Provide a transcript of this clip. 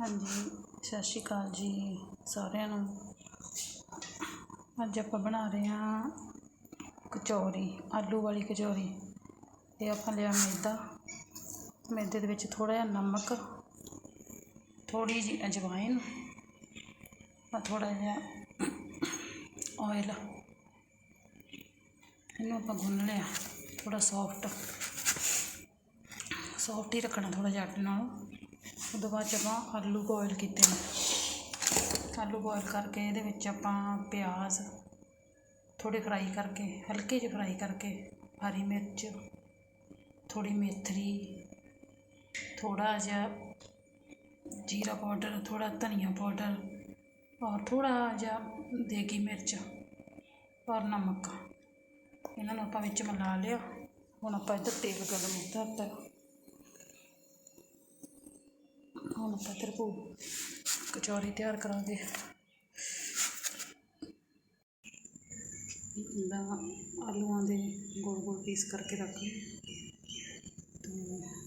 ਹਾਂਜੀ, ਸਤਿ ਸ਼੍ਰੀ ਅਕਾਲ ਜੀ ਸਾਰਿਆਂ ਨੂੰ। ਅੱਜ ਆਪਾਂ ਬਣਾ ਰਹੇ ਹਾਂ ਕਚੌਰੀ, ਆਲੂ ਵਾਲੀ ਕਚੌਰੀ। ਇਹ ਆਪਾਂ ਲਿਆ ਮੈਦਾ। ਮੈਦੇ ਦੇ ਵਿੱਚ ਥੋੜ੍ਹਾ ਜਿਹਾ ਨਮਕ, ਥੋੜ੍ਹੀ ਜਿਹੀ ਅਜਵਾਇਨ ਆ ਥੋੜ੍ਹਾ ਜਿਹਾ ਆਇਲ ਇਹਨੂੰ ਆਪਾਂ ਗੁੰਨ ਲਿਆ, ਥੋੜ੍ਹਾ ਸੌਫਟ ਸੌਫਟ ਹੀ ਰੱਖਣਾ ਥੋੜ੍ਹਾ ਜਿਹਾ ਆਟੇ ਨਾਲੋਂ। ਉਹਦੇ ਬਾਅਦ 'ਚ ਆਪਾਂ ਆਲੂ ਬੋਇਲ ਕੀਤੇ ਨੇ। ਆਲੂ ਬੋਇਲ ਕਰਕੇ ਇਹਦੇ ਵਿੱਚ ਆਪਾਂ ਪਿਆਜ਼ ਥੋੜ੍ਹੇ ਫਰਾਈ ਕਰਕੇ, ਹਲਕੇ ਜਿਹੇ ਫਰਾਈ ਕਰਕੇ, ਹਰੀ ਮਿਰਚ, ਥੋੜ੍ਹੀ ਮੇਥਰੀ, ਥੋੜ੍ਹਾ ਜਿਹਾ ਜੀਰਾ ਪਾਊਡਰ, ਥੋੜ੍ਹਾ ਧਨੀਆ ਪਾਊਡਰ ਔਰ ਥੋੜ੍ਹਾ ਜਿਹਾ ਦੇਗੀ ਮਿਰਚ ਔਰ ਨਮਕ। ਇਹਨਾਂ ਨੂੰ ਆਪਾਂ ਵਿੱਚ ਮਿਲਾ ਲਿਆ। ਹੁਣ ਆਪਾਂ ਇੱਧਰ ਤੇਲ ਗਰਮ ਕਰਤਾ ਹੁਣ ਆਪਾਂ ਕਚੌਰੀ ਤਿਆਰ ਕਰਾਂਗੇ। ਦਾ ਆਲੂਆਂ ਦੇ ਗੋਲ ਗੋਲ ਪੀਸ ਕਰਕੇ ਰੱਖ। ਲਏ ਤੇ